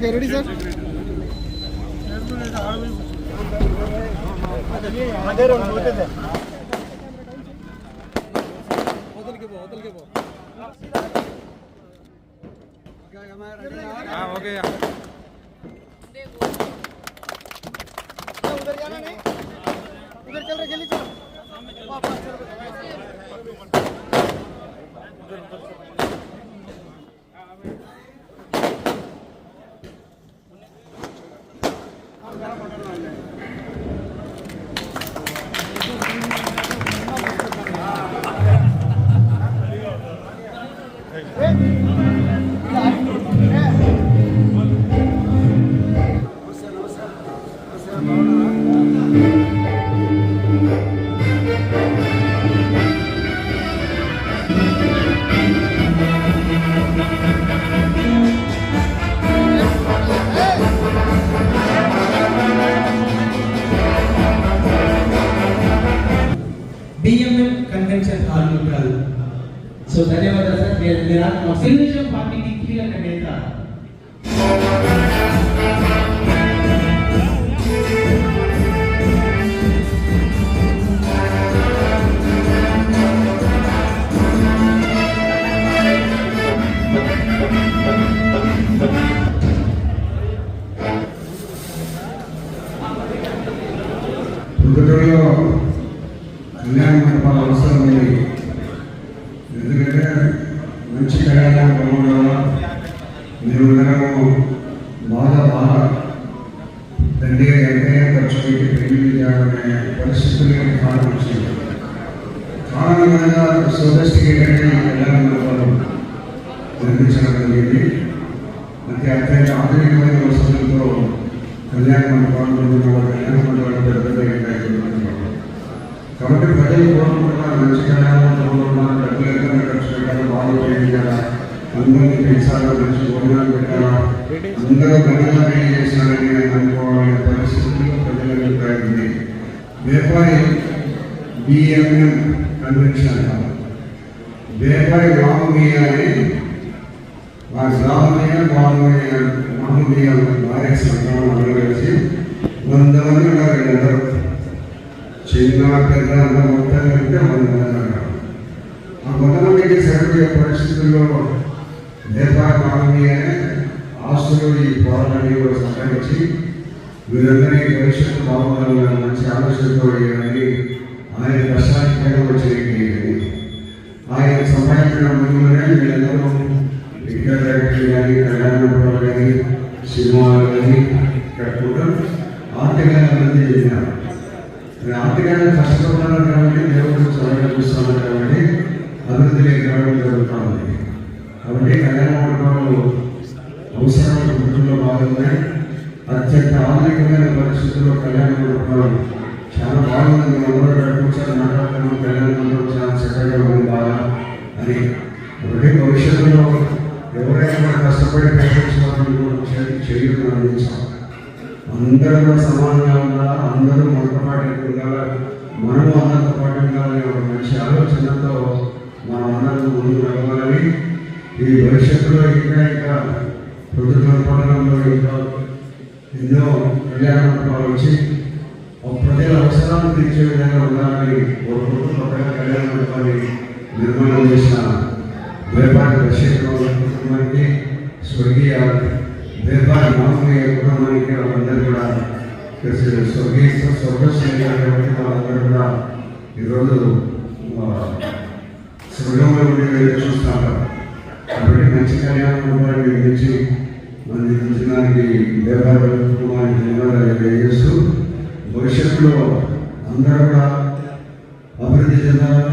Okay ready sir हाँ हो गया उधर जाना नहीं उधर चल रहे जल्दी चलो वापस चलो ಸರ್ಕಾರ ಮಾಡಲ್ಲ పొద్దుటూరులో కళ్యాణ మండపాల అవసరం ఉంది ఎందుకంటే మంచి కళ్యాణ మీరు బాగా బాగా తండ్రిగా ఎంతైనా ఖర్చు పెట్టి పెళ్ళి చేయాలనే పరిస్థితులకి కారణం వచ్చింది. కారణంగా సోదస్టికేటెడ్ నిర్మించడం జరిగింది. అంటే అత్యంత ఆధునికమైన వసతులతో కళ్యాణ మండపాలు కళ్యాణ మండపాలు పెద్ద పెద్ద ఉంటాయి. కాబట్టి ప్రజలు కోరుకుంటున్నారు మంచి కళ్యాణం కోరుకుంటున్నారు డబ్బులు ఎంత ఖర్చు పెట్టాలి బాగా చేయాలా చేశారో మంచి భోజనాలు పెట్టారో అందరూ ఘనంగా పెళ్ళి చేశారని అనుకోవాలనే పరిస్థితుల్లో ప్రజల అభిప్రాయం ఉంది. వ్యాపారి బిఎంఎం కన్వెన్షన్ హాల్. వ్యాపారి రామమీయ అని ఆ గ్రామీణ గ్రామీణ మహమ్మదీయ భార్య సంఘం అందరూ కలిసి వంద మంది ఉన్నారు అందరూ. చిన్న పెద్ద అందరూ మొత్తం కలిపితే వంద మంది ఉన్నారు. ఆ వంద మందికి సరిపోయే పరిస్థితుల్లో నేపాల్ ఆస్తులు ఈ పోరాటాన్ని కూడా సంకరించి వీరందరినీ భవిష్యత్తు బాగుండాలని మంచి ఆలోచనతో అని ఆయన కష్టానికి వచ్చి ఆయన సంపాదించిన ముందులోనే వీళ్ళందరూ విద్యా కానీ కళ్యాణ కానీ సినిమాలు కానీ కట్టుకుంటూ ఆర్థికంగా అభివృద్ధి చేసినారు ఆర్థికంగా కష్టపడుతున్నారు కాబట్టి దేవుడు చదవడం చూస్తున్నారు కాబట్టి అభివృద్ధి లేక జరుగుతూ ఉంది. కాబట్టి కళ్యాణ మండపాలు అవసరమైన వృత్తుల్లో బాగున్నాయి. అత్యంత ఆధునికమైన పరిస్థితుల్లో కళ్యాణ మండపాలు చాలా బాగుంది. అందరూ ఇక్కడ కూర్చొని మాట్లాడుతున్నాం కళ్యాణ మండపం చాలా చక్కగా ఉంది బాగా. అని ఒకటి భవిష్యత్తులో ఎవరైనా కష్టపడి ప్రయత్నించాలని చేయడం అందించాలి. అందరూ కూడా సమానంగా ఉండాలా? అందరూ మనతో పాటు ఉండాలా? మనము అందరితో పాటు ఉండాలని ఒక మంచి ఈ భవిష్యత్తులో ఇంకా ఇంకా ప్రభుత్వ పట్టణంలో ఇంకా ఎన్నో కళ్యాణ మండపాలు వచ్చి ఒక ప్రజల అవసరాలను తీర్చే విధంగా ఉండాలని కోరుకుంటూ కొత్తగా కళ్యాణ మండపాన్ని నిర్మాణం చేసిన వేపాటి దర్శకుల కుటుంబానికి స్వర్గీయ వేపాటి మామయ్య కుటుంబానికి వాళ్ళందరూ కూడా స్వర్గీయ స్వర్గశ్రీ కాబట్టి వాళ్ళందరూ కూడా ఈరోజు ఆ, స్వర్గంలో ఉండి వేరు చూస్తున్నారు కాబట్టి మంచి కళ్యాణ మండపాన్ని నిర్మించి మన నిర్మించడానికి దేవాలయం కుటుంబానికి ధన్యవాదాలు తెలియజేస్తూ భవిష్యత్తులో అందరూ కూడా అభివృద్ధి చెందాలి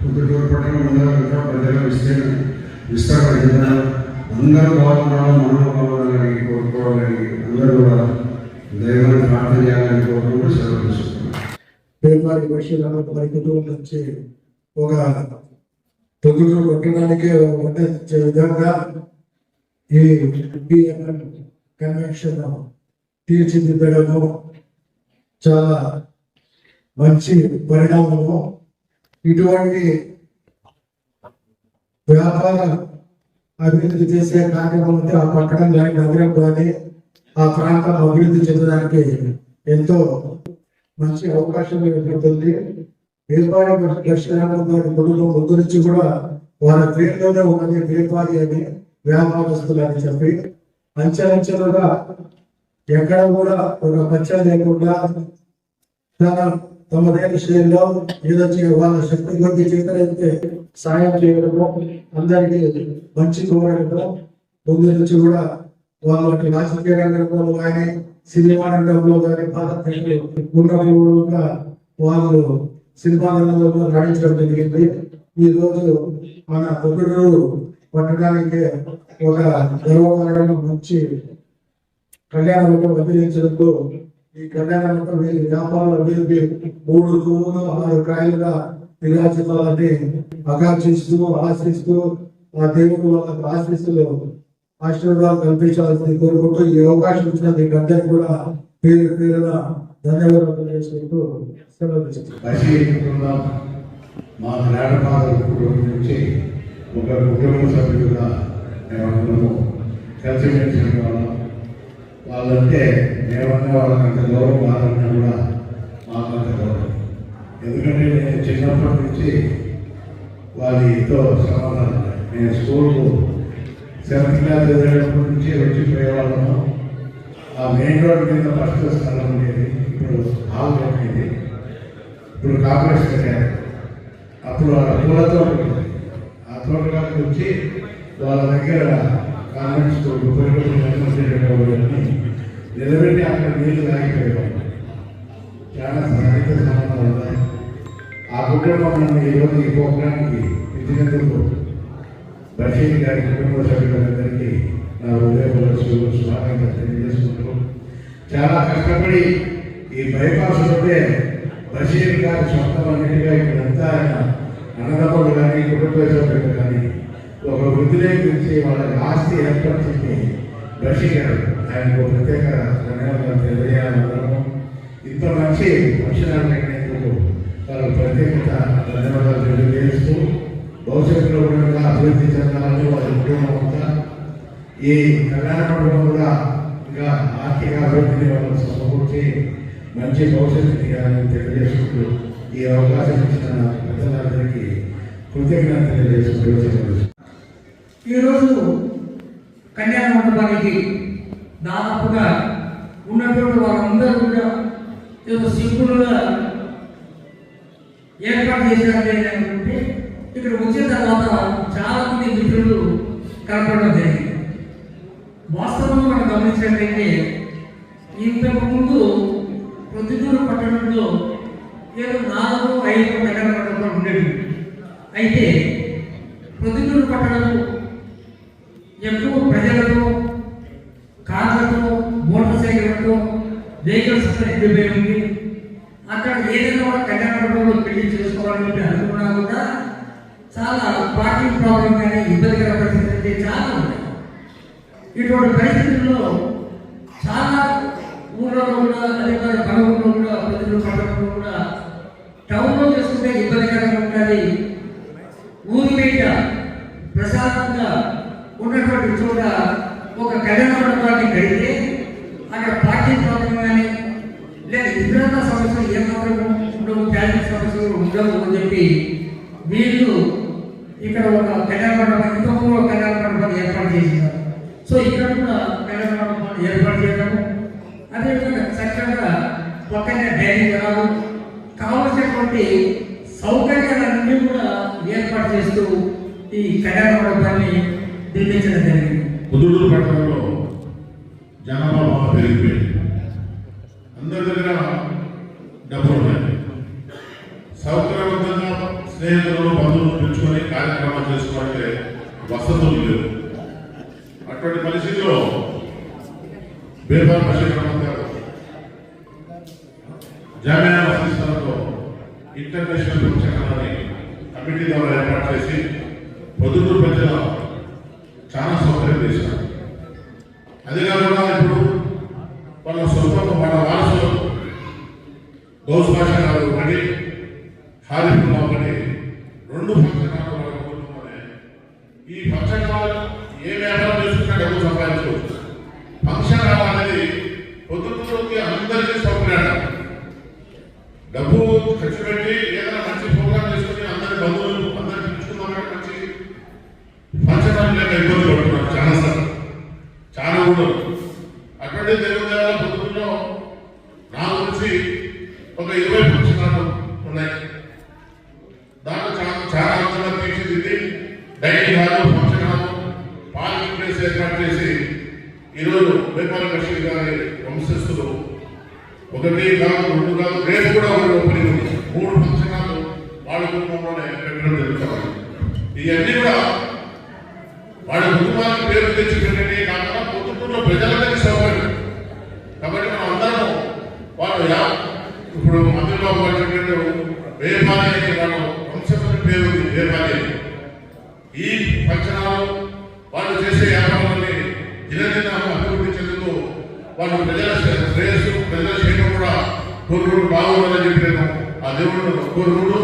పొద్దుటూరు పట్టణం అందరూ ఇంకా ప్రజలు విస్తీర్ణ విస్తరణ చెందాలి అందరూ బాగుండాలి మనం బాగుండాలని కోరుకోవాలని అందరూ కూడా దైవాన్ని ప్రార్థన చేయాలని కోరుకుంటూ సెలవు తీసుకుంటున్నాను పేదవారి పరిశీలన కుటుంబం నుంచి ఒక పొద్దులు కొట్టడానికి వర్తించే విధంగా ఈ బిఎంఎం కన్వెన్షన్ తీర్చిదిద్దడము చాలా మంచి పరిణామము. ఇటువంటి వ్యాపార అభివృద్ధి చేసే కార్యక్రమం ఆ పట్టణం కానీ నగరం కానీ ఆ ప్రాంతం అభివృద్ధి చెందడానికి ఎంతో మంచి అవకాశం ఏర్పడుతుంది. వేపారి దర్శనం గారి ముందు నుంచి కూడా వారి పేరులోనే ఉన్నది వేపారి అని వ్యాపారస్తులు అని చెప్పి అంచెలంచెలుగా ఎక్కడ కూడా ఒక పచ్చ లేకుండా తన తమదైన శైలిలో ఏదో వాళ్ళ శక్తి కొద్ది చేతనైతే సాయం చేయడము అందరికీ మంచి కోరడము. ముందు నుంచి కూడా వాళ్ళకి రాజకీయ రంగంలో కానీ సినిమా రంగంలో కానీ ఉన్నప్పుడు కూడా వాళ్ళు సినిమా రంగంలో రాణించడం జరిగింది. ఈ రోజు మన పొగడూరు పట్టడానికి ఒక గర్వకారణం మంచి కళ్యాణంలో వదిలించడంతో ఈ కళ్యాణ మండపం వీరి వ్యాపార అభివృద్ధి మూడు తూములు ఆరు కాయలుగా విరాజిల్లాలని ఆకాంక్షిస్తూ ఆశిస్తూ ఆ దేవుడు వాళ్ళకు ఆశిస్తులు ఆశీర్వాదాలు కల్పించాల్సింది కోరుకుంటూ ఈ అవకాశం ఇచ్చిన మీకు అందరికీ కూడా పేరు పేరున ధన్యవాదాలు తెలియజేసుకుంటూ సెలవు మా గ్రాండ్ఫాదర్ కుటుంబం నుంచి ఒక కుటుంబ సభ్యులుగా మేమందరము కలిసిమెలిసి వాళ్ళం. వాళ్ళంటే మేమన్నా వాళ్ళకంత గౌరవం వాళ్ళన్నా కూడా మాకంత గౌరవం. ఎందుకంటే నేను చిన్నప్పటి నుంచి వాళ్ళతో సమాధానం నేను స్కూల్కు సెవెంత్ క్లాస్ చదివేటప్పటి నుంచి వచ్చి పోయేవాళ్ళము. ఆ మెయిన్ రోడ్ మీద ఫస్ట్ స్థలం ఉండేది ఇప్పుడు హాల్ ఉండేది ఇప్పుడు కాంగ్రెస్ కట్టారు. అప్పుడు ఆ పూలతో ఉంటుంది ఉండేది. వచ్చి వాళ్ళ దగ్గర కాన్వెంట్ స్కూల్ ఉపయోగించి నిలబెట్టి అక్కడ నీళ్ళు తాగిపోయేవాళ్ళు చాలా సన్నిహిత సంబంధాలు ఉన్నాయి ఆ కుటుంబం నన్ను ఈరోజు ఈ ప్రోగ్రాంకి ఇచ్చినందుకు బషీర్ గారి కుటుంబ సభ్యులందరికీ నా హృదయపూర్వక స్వాగతం తెలియజేసుకుంటూ చాలా కష్టపడి ఈ బైపాస్ ఉంటే బషీర్ గారి సొంతం అన్నిటిగా ఇక్కడంతా ఆయన అన్నదమ్ములు కానీ కుటుంబ వృద్ధిని వాళ్ళకి ఆస్తి ఏర్పరిచింది బషీర్ గారు ఆయనకు ప్రత్యేక ధన్యవాదాలు తెలియజేయాలనుకున్నాము. ఇంత మంచి ఫంక్షన్ వాళ్ళ ప్రత్యేకత ధన్యవాదాలు తెలియజేస్తూ భవిష్యత్తులో కూడా అభివృద్ధి చెందాలని వాళ్ళ కుటుంబం అంతా ఈ కళ్యాణ మండపం కూడా ఇంకా ఆర్థిక అభివృద్ధిని వాళ్ళని సమకూర్చి మంచి భవిష్యత్తు తీయాలని తెలియజేసుకుంటూ ఈ అవకాశం ఇచ్చిన పెద్దలందరికీ కృతజ్ఞత తెలియజేసుకుంటూ ఈరోజు కళ్యాణ మండపానికి దాదాపుగా ఉన్నటువంటి వారందరూ కూడా ఏదో సింపుల్గా ఏర్పాటు చేశారు అనుకుంటే ఇక్కడ వచ్చిన తర్వాత చాలా మంది మిత్రులు కనపడడం జరిగింది. వాస్తవంగా మనం గమనించినట్లయితే ఇంతకు ముందు ప్రొద్దుటూరు పట్టణంలో ఏదో నాలుగు ఐదు కళ్యాణ మండపాలు ఉండేవి అయితే ఏదైనా ఒక కళ్యాణ మండపంలో పెళ్ళి చేసుకోవాలని చెప్పి అనుకున్నా కూడా చాలా పార్కింగ్ ప్రాబ్లం కానీ ఇబ్బందికర పరిస్థితి అయితే చాలా ఉన్నాయి. ఇటువంటి పరిస్థితుల్లో చాలా ఊళ్ళలో కూడా అదేవిధంగా మన ఊళ్ళో కూడా ప్రజలు పట్టణంలో కూడా టౌన్లో చేసుకుంటే ఇబ్బందికరంగా ఉంటుంది. ఊరి మీద ప్రశాంతంగా ఉన్నటువంటి చోట ఒక కళ్యాణ మండపాన్ని కడితే అక్కడ పార్కింగ్ ప్రాబ్లం కానీ లేదా ఇతర సమస్యలు ఏమాత్రం ఉద్యోగం అని చెప్పి వీళ్ళు ఇక్కడ ఒక కళ్యాణ మండపం ఒక కళ్యాణ మండపం ఏర్పాటు చేసినారు సో ఇక్కడ కూడా కళ్యాణ మండపం ఏర్పాటు చేయడము అదేవిధంగా చక్కగా పక్కనే డైనింగ్ హాల్ కావలసినటువంటి సౌకర్యాలన్నీ కూడా ఏర్పాటు చేస్తూ ఈ కళ్యాణ మండపాన్ని నిర్మించడం జరిగింది. పొద్దుటూరు పట్టణంలో జనాభా బాగా పెరిగిపోయింది. బీర్బాల్ బషీర్ అహ్మద్ గారు. జామియా వసతి ఇంటర్నేషనల్ ఫంక్షన్ కమిటీ ద్వారా ఏర్పాటు చేసి పొద్దుటూరు ప్రజల చాలా సౌకర్యం చేశారు. అది కాకుండా ఇప్పుడు వాళ్ళ సొంత వాళ్ళ వారసులు గౌస్ భాష కాదు ఒకటి హారిఫుల్లా ఒకటి రెండు పక్షకాలు వాళ్ళ కుటుంబమే. ఈ పక్షకాలు ఏ వ్యాపారం చేసుకున్నా డబ్బు సంపాదించుకోవచ్చు డబ్బు ఖర్చు పెట్టి ఏదైనా మంచి ప్రోగ్రామ్ చేసుకుని అందరి బంధువులు అందరికి పిలుచుకుందామంటే మంచి ఫంక్షన్ హాల్ లేక ఇబ్బంది పడుతున్నారు చాలా సార్ చాలా ఉండదు అటువంటి దేవుని దేవాల పొద్దుల్లో నా గురించి ఒక ఇరవై ఫంక్షన్ హాల్ ఉన్నాయి దాంట్లో చాలా చాలా అంతగా తీర్చిదిద్ది dining hall function hall parking place ఏర్పాటు చేసి ఈరోజు వేపాల కృష్ణ గారి వంశస్థులు ఒకటి కాదు రెండు కాదు రేపు కూడా ఒకటి ఓపెనింగ్ ఉంది మూడు ఫంక్షన్ హాల్ వాళ్ళ కుటుంబంలోనే పెట్టడం జరుగుతుంది ఇవన్నీ కూడా వాళ్ళ కుటుంబానికి పేరు తెచ్చి పెట్టండి కాకుండా కుటుంబంలో ప్రజలందరికీ సౌకర్యం. కాబట్టి మనం అందరం వాళ్ళు యా- ఇప్పుడు మంత్రిబాబు గారు వేపాలయ వేపాలి వాళ్ళు వంశస్థుల పేరు ఉంది వేపాలయ ఈ పక్షణాలు వాళ్ళు చేసే వ్యాపారాన్ని దినదిన అభివృద్ధి చెందుతూ వాళ్ళు ప్రజల శ్రేయస్సు ప్రజల క్షేమం కూడా కోరుకుడు బాగుండాలని చెప్పి నేను ఆ దేవుడు కోరుకుడు